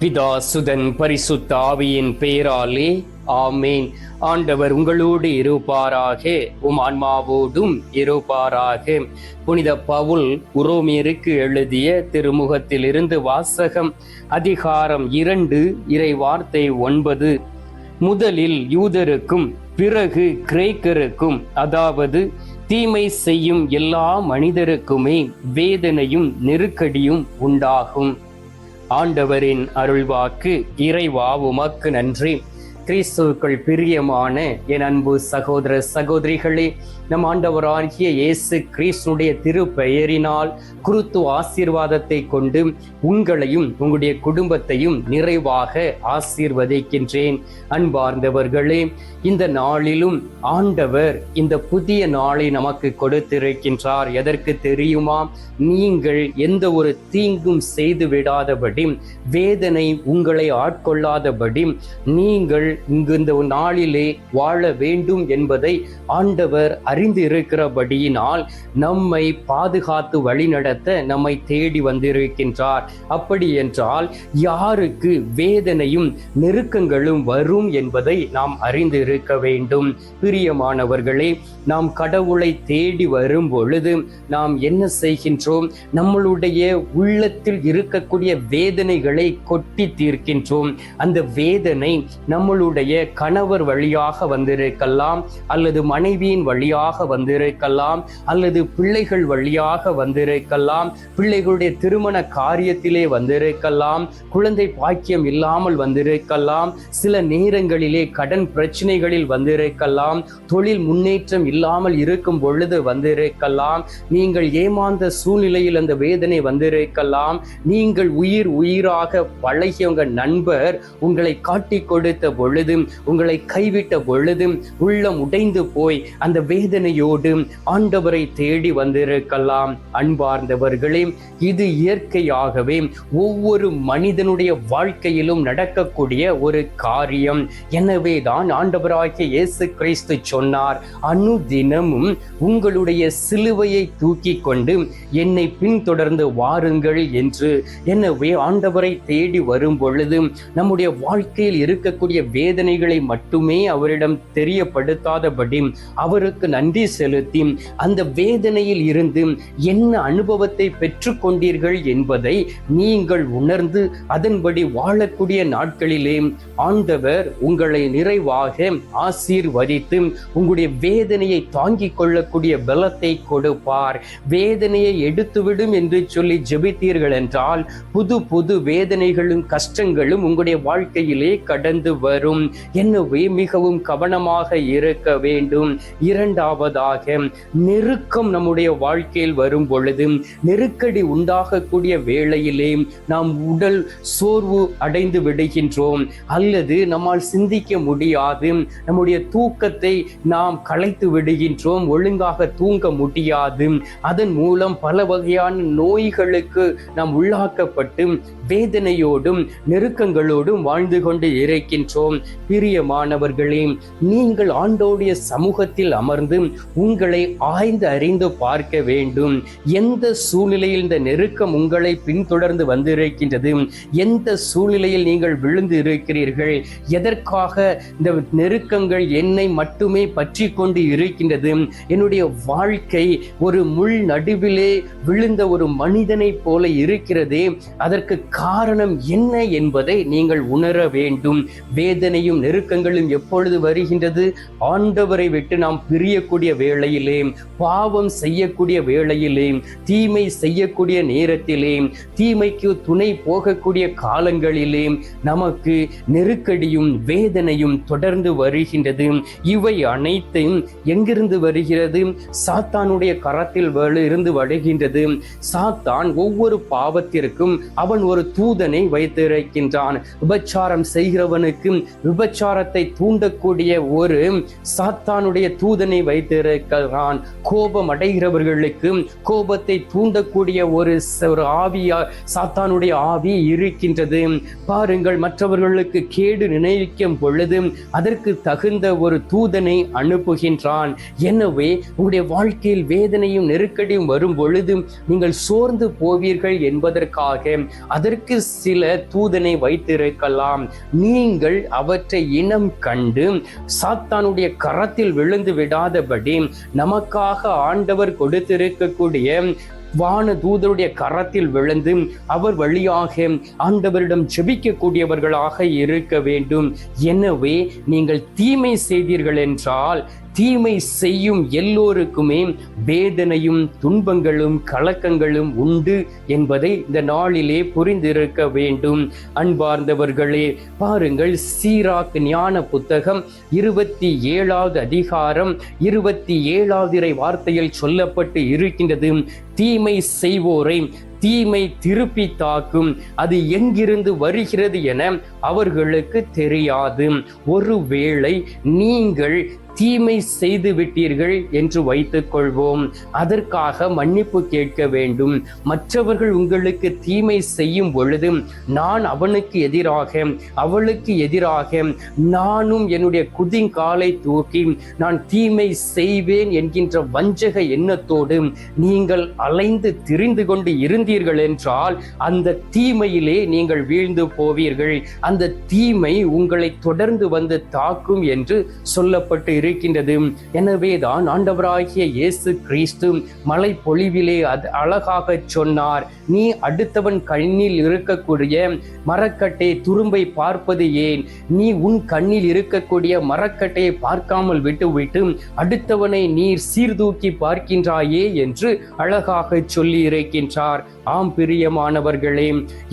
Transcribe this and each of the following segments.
பிதா சுதன் பரிசுத்த ஆவியின் பெயராலே ஆமேன். ஆண்டவர் உங்களோடு இருப்பாராக உம் ஆன்மாவோடும் இருப்பாராக. புனித பவுல் உரோமியருக்கு எழுதிய திருமுகத்திலிருந்து வாசகம் அதிகாரம் இரண்டு இறை வார்த்தை ஒன்பது. முதலில் யூதருக்கும் பிறகு கிரேக்கருக்கும் அதாவது தீமை செய்யும் எல்லா மனிதருக்குமே வேதனையும் நெருக்கடியும் உண்டாகும். ஆண்டவரின் அருள்வாக்கு இறைவா உமக்கு நன்றி. கிறிஸ்துவுக்குள் பிரியமான என் அன்பு சகோதர சகோதரிகளே நம் ஆண்டவராகிய இயேசு கிறிஸ்துனுடைய திரு பெயரினால் குருத்து ஆசீர்வாதத்தை கொண்டு உங்களையும் உங்களுடைய குடும்பத்தையும் நிறைவாக ஆசீர்வதிக்கின்றேன். அன்பார்ந்தவர்களே இந்த நாளிலும் ஆண்டவர் இந்த புதிய நாளை நமக்கு கொடுத்திருக்கின்றார். எதற்கு தெரியுமா? நீங்கள் எந்த ஒரு தீங்கும் செய்து விடாதபடி வேதனை உங்களை ஆட்கொள்ளாதபடி நீங்கள் இங்கு இந்த நாளிலே வாழ வேண்டும் என்பதை ஆண்டவர் அறிந்து இருக்கிறபடியினால் நம்மை பாதுகாத்து வழிநடத்த நம்மை தேடி வந்திருக்கின்றார். அப்படி என்றால் யாருக்கு வேதனையும் நெருக்கங்களும் வரும் என்பதை நாம் அறிந்து இருக்க வேண்டும். பிரியமானவர்களே நாம் கடவுளை தேடி வரும் பொழுது நாம் என்ன செய்கின்றோம்? நம்மளுடைய உள்ளத்தில் இருக்கக்கூடிய வேதனைகளை கொட்டி தீர்க்கின்றோம். அந்த வேதனை நம்மளுடைய கணவர் வழியாக வந்திருக்கலாம் அல்லது மனைவியின் வழியாக வந்திருக்கலாம் அல்லது பிள்ளைகள் வழியாக வந்திருக்கலாம். பிள்ளைகளுடைய திருமண காரியத்திலே வந்திருக்கலாம். குழந்தை பாக்கியம் இல்லாமல் வந்திருக்கலாம். சில நேரங்களிலே கடன் பிரச்சனைகளில் வந்திருக்கலாம். தொழில் முன்னேற்றம் இல்லாமல் இருக்கும் பொழுது வந்திருக்கலாம். நீங்கள் ஏமாந்த சூழ்நிலையில் அந்த வேதனை வந்திருக்கலாம். நீங்கள் உயிர் உயிராக பழகிய நண்பர் உங்களை காட்டி கொடுத்த பொழுதும் உங்களை கைவிட்ட பொழுதும் உள்ளம் உடைந்து போய் அந்த வேத சிந்தனையோடு ஆண்டவரை தேடி வந்திருக்கலாம் அன்பார்ந்தவர்களே. இது இயற்கையாகவே ஒவ்வொரு மனிதனுடைய வாழ்க்கையிலும் நடக்கக்கூடிய ஒரு காரியம். எனவே தான் ஆண்டவராகிய இயேசு கிறிஸ்து சொன்னார் அனுதினமும் உங்களுடைய சிலுவையை தூக்கி கொண்டு என்னை பின்தொடர்ந்து வாருங்கள் என்று. எனவே ஆண்டவரை தேடி வரும் பொழுது நம்முடைய வாழ்க்கையில் இருக்கக்கூடிய வேதனைகளை மட்டுமே அவரிடம் தெரியப்படுத்தாதபடி அவருக்கு நன்றி நன்றி செலுத்தி அந்த வேதனையில் இருந்து என்ன அனுபவத்தை பெற்றுக்கொண்டீர்கள் என்பதை நீங்கள் உணர்ந்து அதன்படி வாழக்கூடிய நாட்களிலே ஆண்டவர் உங்களை நிறைவாக ஆசீர்வதித்து உங்களுடைய வேதனையை தாங்கிக் கொள்ளக்கூடிய பலத்தை கொடுப்பார். வேதனையை எடுத்துவிடும் என்று சொல்லி ஜெபித்தீர்கள் என்றால் புது புது வேதனைகளும் கஷ்டங்களும் உங்களுடைய வாழ்க்கையிலே கடந்து வரும். எனவே மிகவும் கவனமாக இருக்க வேண்டும். உண்டாவதாக நெருக்கம் நம்முடைய வாழ்க்கையில் வரும் பொழுது நெருக்கடி உண்டாகக்கூடிய வேளையிலே நாம் உடல் சோர்வு அடைந்து விடுகின்றோம். அல்லது நம்மால் சிந்திக்க முடியாது. நம்முடைய தூக்கத்தை நாம் களைத்து விடுகின்றோம். ஒழுங்காக தூங்க முடியாது. அதன் மூலம் பல வகையான நோய்களுக்கு நாம் உள்ளாக்கப்பட்டு வேதனையோடும் நெருக்கங்களோடும் வாழ்ந்து கொண்டு இருக்கின்றோம் பிரியமானவர்களே நீங்கள் ஆண்டோடைய சமூகத்தில் அமர்ந்து உங்களை ஆய்ந்து அறிந்து பார்க்க வேண்டும். எந்த சூழ்நிலையில் இந்த நெருக்கம் உங்களை பின்தொடர்ந்து வந்திருக்கின்றது? எந்த சூழ்நிலையில் நீங்கள் விழுந்து இருக்கிறீர்கள்? எதற்காக இந்த நெருக்கங்கள் என்னை மட்டுமே பற்றி கொண்டு இருக்கின்றது? என்னுடைய வாழ்க்கை ஒரு முள் நடுவிலே விழுந்த ஒரு மனிதனைப் போல இருக்கிறதே. அதற்கு காரணம் என்ன என்பதை நீங்கள் உணர வேண்டும். வேதனையும் நெருக்கங்களும் எப்பொழுது வருகின்றது? ஆண்டவரை விட்டு நாம் பிரியக்கூடிய செய்யக்கூடிய வேளையிலே பாவம் செய்யக்கூடிய வேளையிலே தீமை செய்யக்கூடிய நேரத்திலே தீமைக்கு துணை போகக்கூடிய காலங்களிலே நமக்கு நெருக்கடியும் வேதனையும் தொடர்ந்து வருகின்றது. இவை அனைத்தையும் எங்கிருந்து வருகிறது? சாத்தானுடைய கரத்தில் இருந்து வருகின்றது சாத்தான் ஒவ்வொரு பாவத்திற்கும் அவன் ஒரு தூதனை வைத்திருக்கின்றான். விபச்சாரம் செய்கிறவனுக்கு விபச்சாரத்தை தூண்டக்கூடிய ஒரு சாத்தானுடைய தூதனை வைத்திருக்கிறான். கோபம் அடைகிறவர்களுக்கு கோபத்தை தூண்டக்கூடிய ஒரு ஒரு ஆவியா சாத்தானுடைய ஆவி இருக்கின்றது. பாருங்கள் மற்றவர்களுக்கு கேடு நினைவிக்கும் பொழுது அதற்கு தகுந்த ஒரு தூதனை அனுப்புகின்றான். எனவே உங்களுடைய வாழ்க்கையில் வேதனையும் நெருக்கடியும் வரும் பொழுது நீங்கள் சோர்ந்து போவீர்கள் என்பதற்காக அதற்கு சில தூதனை வைத்திருக்கலாம். நீங்கள் அவற்றை இனம் கண்டு சாத்தானுடைய கரத்தில் விழுந்து விடாத விடாதபடி நமக்காக ஆண்டவர் கொடுத்திருக்கக்கூடிய வான தூதருடைய கரத்தில் விழுந்து அவர் வழியாக ஆண்டவரிடம் ஜெபிக்கக்கூடியவர்களாக இருக்க வேண்டும். எனவே நீங்கள் தீமை செய்தீர்கள் என்றால் தீமை செய்யும் எல்லோருக்குமே வேதனையும் துன்பங்களும் கலக்கங்களும் உண்டு என்பதை இந்த நாளிலே புரிந்திருக்க வேண்டும். அன்பார்ந்தவர்களே பாருங்கள் சீராக் ஞான புத்தகம் இருபத்தி ஏழாவது அதிகாரம் இருபத்தி ஏழாவது இறை வார்த்தையில் சொல்லப்பட்டு இருக்கின்றது. தீமை செய்வோரை தீமை திருப்பி தாக்கும். அது எங்கிருந்து வருகிறது என அவர்களுக்கு தெரியாது. ஒருவேளை நீங்கள் தீமை செய்து விட்டீர்கள் என்று வைத்துக் கொள்வோம். அதற்காக மன்னிப்பு கேட்க வேண்டும். மற்றவர்கள் உங்களுக்கு தீமை செய்யும் பொழுது நான் அவனுக்கு எதிராக அவளுக்கு எதிராக நானும் என்னுடைய குதிங்காலை தூக்கி நான் தீமை செய்வேன் என்கின்ற வஞ்சக எண்ணத்தோடு நீங்கள் அலைந்து திரிந்து கொண்டு இருந்தீர்கள் என்றால் அந்த தீமையிலே நீங்கள் வீழ்ந்து போவீர்கள். அந்த தீமை உங்களை தொடர்ந்து வந்து தாக்கும் என்று சொல்லப்பட்டு இருக்கின்றது. எனவேதான் ஆண்டவராகிய இயேசு கிறிஸ்து மலை பொழிவிலே அது அழகாக சொன்னார். நீ அடுத்தவன் கண்ணில் இருக்கக்கூடிய மரக்கட்டை துரும்பை பார்ப்பது ஏன்? நீ உன் கண்ணில் இருக்கக்கூடிய மரக்கட்டையை பார்க்காமல் விட்டுவிட்டு அடுத்தவனை நீர் சீர்தூக்கி பார்க்கின்றாயே என்று அழகாக சொல்லி இருக்கின்றார். ஆம் பிரியமானவர்களே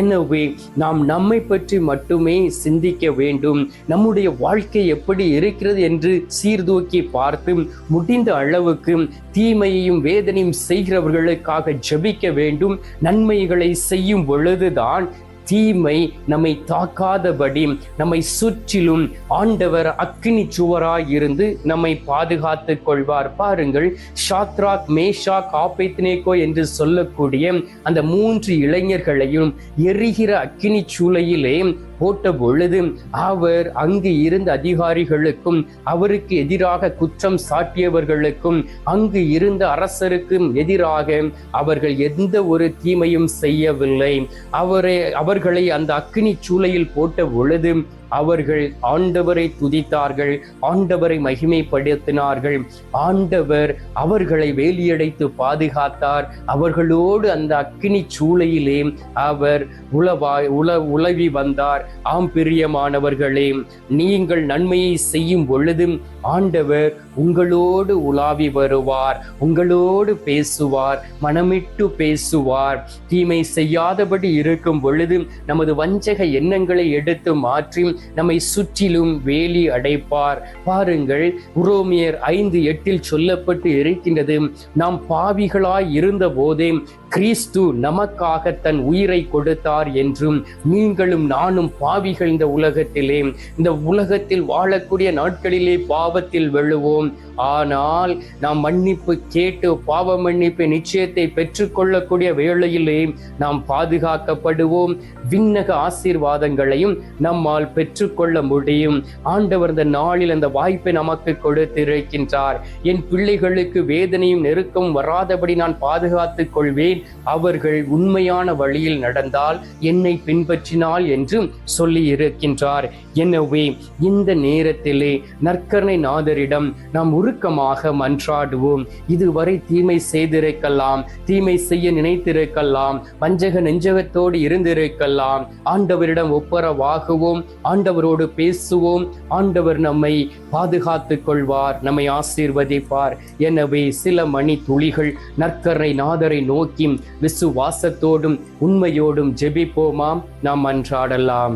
எனவே நாம் நம்மை பற்றி மட்டுமே சிந்திக்க வேண்டும். நம்முடைய வாழ்க்கை எப்படி இருக்கிறது என்று சீர் சீர்தூக்கி பார்த்து முடிந்த அளவுக்கு தீமையையும் வேதனையும் செய்கிறவர்களுக்காக ஜபிக்க வேண்டும். நன்மைகளை செய்யும் பொழுதுதான் தீமை நம்மை தாக்காதபடி நம்மை சுற்றிலும் ஆண்டவர் அக்னி சுவராய் இருந்து நம்மை பாதுகாத்துக் கொள்வார். பாருங்கள் ஷாத்ராக் மேஷா ஆபேத்னேகோ என்று சொல்லக்கூடிய அந்த மூன்று இளைஞர்களையும் எரிகிற அக்னி சூளையிலே போட்ட பொழுது அவர் அங்கு இருந்த அதிகாரிகளுக்கும் அவருக்கு எதிராக குற்றம் சாட்டியவர்களுக்கும் அங்கு இருந்த அரசருக்கும் எதிராக அவர்கள் எந்த ஒரு தீமையும் செய்யவில்லை. அவரை அவர்களை அந்த அக்கினி சூளையில் போட்ட பொழுது அவர்கள் ஆண்டவரை துதித்தார்கள் ஆண்டவரை மகிமைப்படுத்தினார்கள். ஆண்டவர் அவர்களை வேலியடைத்து பாதுகாத்தார். அவர்களோடு அந்த அக்கினி சூளையிலே அவர் உளவா உல உலவி வந்தார். ஆம் பிரியமானவர்களே நீங்கள் நன்மையை செய்யும் பொழுது ஆண்டவர் உங்களோடு உலாவி வருவார் உங்களோடு பேசுவார் மனமிட்டு பேசுவார். தீமை செய்யாதபடி இருக்கும் பொழுது நமது வஞ்சக எண்ணங்களை எடுத்து மாற்றி நம்மை சுற்றிலும் வேலி அடைப்பார். பாருங்கள் உரோமியர் ஐந்து எட்டில் சொல்லப்பட்டு இருக்கின்றது நாம் பாவிகளாய் இருந்த போதே கிறிஸ்து நமக்காக தன் உயிரை கொடுத்தார் என்றும் நீங்களும் நானும் பாவிகள் இந்த உலகத்திலே. இந்த உலகத்தில் வாழக்கூடிய நாட்களிலே பாவத்தில் வெழுவோம் ஆனால் நாம் மன்னிப்பு கேட்டு பாவ மன்னிப்பு நிச்சயத்தை பெற்றுக்கொள்ளக்கூடிய வேளையிலே நாம் பாதுகாக்கப்படுவோம். விண்ணக ஆசீர்வாதங்களையும் நம்மால் பெற்றுக்கொள்ள முடியும். ஆண்டவர் இந்த நாளில் அந்த வாய்ப்பை நமக்கு கொடுத்திருக்கின்றார். என் பிள்ளைகளுக்கு வேதனையும் நெருக்கம் வராதபடி நான் பாதுகாத்துக் கொள்வேன். அவர்கள் உண்மையான வழியில் நடந்தால் என்னை பின்பற்றினால் என்று சொல்லி இருக்கின்றார் எனவே இந்த நேரத்திலே நற்கரணை நாதரிடம் நாம் உருக்கமாக மன்றாடுவோம். இதுவரை தீமை செய்திருக்கலாம் தீமை செய்ய நினைத்திருக்கலாம் வஞ்சக நெஞ்சகத்தோடு இருந்திருக்கலாம். ஆண்டவரிடம் ஒப்பரவாகுவோம் ஆண்டவரோடு பேசுவோம். ஆண்டவர் நம்மை பாதுகாத்துக் கொள்வார் நம்மை ஆசீர்வதிப்பார். எனவே சில மணி துளிகள் நற்கரை நாதரை நோக்கி விசுவாசத்தோடும் உண்மையோடும் ஜெபிப்போமாம். நாம் அன்றாடலாம்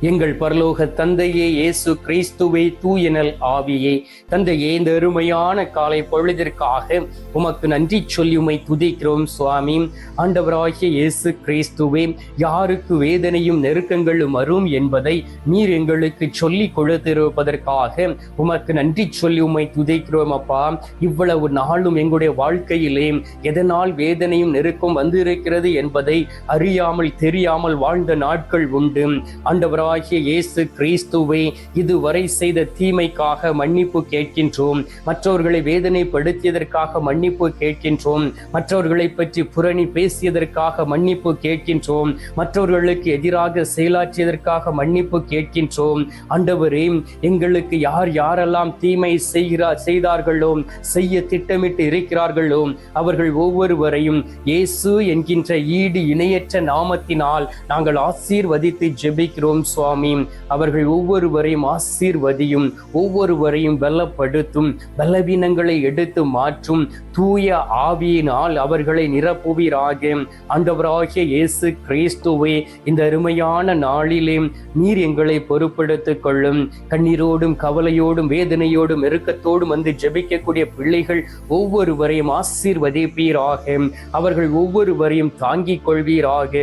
எங்கள் பரலோக தந்தையே இயேசு கிறிஸ்துவே தூயனல் ஆவியே. தந்தையே இந்த அருமையான காலை பொழுதிற்காக உமக்கு நன்றி சொல்லி உமை துதிக்கிறோம் சுவாமி. ஆண்டவராகிய இயேசு கிறிஸ்துவே யாருக்கு வேதனையும் நெருக்கங்களும் வரும் என்பதை நீர் எங்களுக்கு சொல்லி கொடுத்திருப்பதற்காக உமக்கு நன்றி சொல்லி உமை துதிக்கிறோம் அப்பா. இவ்வளவு நாளும் எங்களுடைய வாழ்க்கையிலே எதனால் வேதனையும் நெருக்கம் வந்திருக்கிறது என்பதை அறியாமல் தெரியாமல் வாழ்ந்த நாட்கள் உண்டு. ஆண்டவரா ஆண்டவராகிய இயேசு கிறிஸ்துவை இதுவரை செய்த தீமைக்காக மன்னிப்பு கேட்கின்றோம். மற்றவர்களை வேதனைப்படுத்தியதற்காக மன்னிப்பு கேட்கின்றோம். மற்றவர்களை பற்றி புரணி பேசியதற்காக மன்னிப்பு கேட்கின்றோம். மற்றவர்களுக்கு எதிராக செயலாற்றியதற்காக மன்னிப்பு கேட்கின்றோம். ஆண்டவரே எங்களுக்கு யார் யாரெல்லாம் தீமை செய்கிறார் செய்தார்களோ செய்ய திட்டமிட்டு இருக்கிறார்களோ அவர்கள் ஒவ்வொருவரையும் இயேசு என்கின்ற ஈடு இணையற்ற நாமத்தினால் நாங்கள் ஆசீர்வதித்து ஜெபிக்கிறோம். சுவாமி. அவர்கள் ஒவ்வொருவரையும் ஆசீர்வதியும் ஒவ்வொருவரையும் பலப்படுத்தும் பலவீனங்களை எடுத்து மாற்றும் தூய ஆவியினால் அவர்களை நிரப்புவீராக. அந்தவராகிய இயேசு கிறிஸ்துவே இந்த அருமையான நாளிலே நீர் எங்களை பொறுப்படுத்திக் கொள்ளும். கண்ணீரோடும் கவலையோடும் வேதனையோடும் நெருக்கத்தோடும் வந்து ஜெபிக்கக்கூடிய பிள்ளைகள் ஒவ்வொருவரையும் ஆசீர்வதிப்பீராக. அவர்கள் ஒவ்வொருவரையும் தாங்கிக் கொள்வீராக.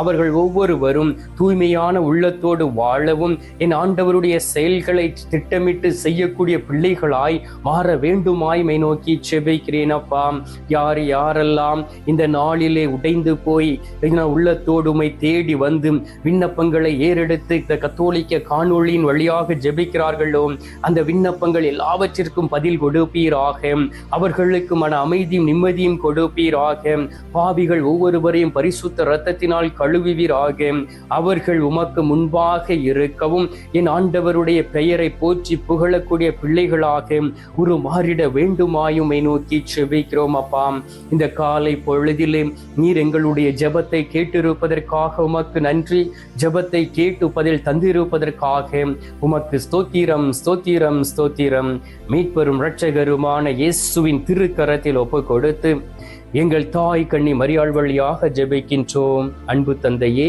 அவர்கள் ஒவ்வொருவரும் தூய்மையான உள்ளத்தோடு கொண்டு வாழவும் என் ஆண்டவருடைய செயல்களை திட்டமிட்டு செய்யக்கூடிய பிள்ளைகளாய் மாற வேண்டுமாய் மை நோக்கி செபிக்கிறேன் அப்பா. யார் யாரெல்லாம் இந்த நாளிலே உடைந்து போய் உள்ளத்தோடுமை தேடி வந்து விண்ணப்பங்களை ஏறெடுத்து இந்த கத்தோலிக்க காணொளியின் வழியாக ஜெபிக்கிறார்களோ அந்த விண்ணப்பங்கள் எல்லாவற்றிற்கும் பதில் கொடுப்பீராக. அவர்களுக்கு மன அமைதியும் நிம்மதியும் கொடுப்பீராக. பாவிகள் ஒவ்வொருவரையும் பரிசுத்த இரத்தத்தினால் கழுவுவீராக. அவர்கள் உமக்கு முன்பாக பிள்ளைகளாக இருக்கவும் என் ஆண்டவருடைய பெயரை போற்றி புகழக்கூடிய பிள்ளைகளாக ஒரு மாறிட வேண்டுமாயுமை நோக்கி செபிக்கிறோம் அப்பா. இந்த காலை பொழுதிலே நீர் எங்களுடைய ஜபத்தை கேட்டிருப்பதற்காக உமக்கு நன்றி. ஜபத்தை கேட்டு பதில் தந்திருப்பதற்காக உமக்கு ஸ்தோத்திரம் ஸ்தோத்திரம் ஸ்தோத்திரம். மீட்பெரும் இரட்சகருமான இயேசுவின் திருக்கரத்தில் ஒப்பு கொடுத்து எங்கள் தாய் கண்ணி மரியாள் வழியாக ஜெபிக்கின்றோம். அன்பு தந்தையே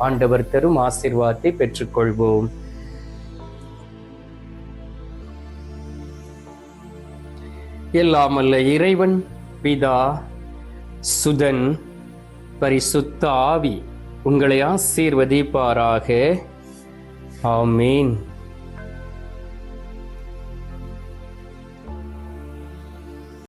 ஆண்டவர் தரும் ஆசிர்வாதத்தை பெற்றுக்கொள்வோம். எல்லாமல்ல இறைவன் பிதா சுதன் பரிசுத்த ஆவி உங்களை ஆசீர்வதிப்பாராக. ஆமீன்.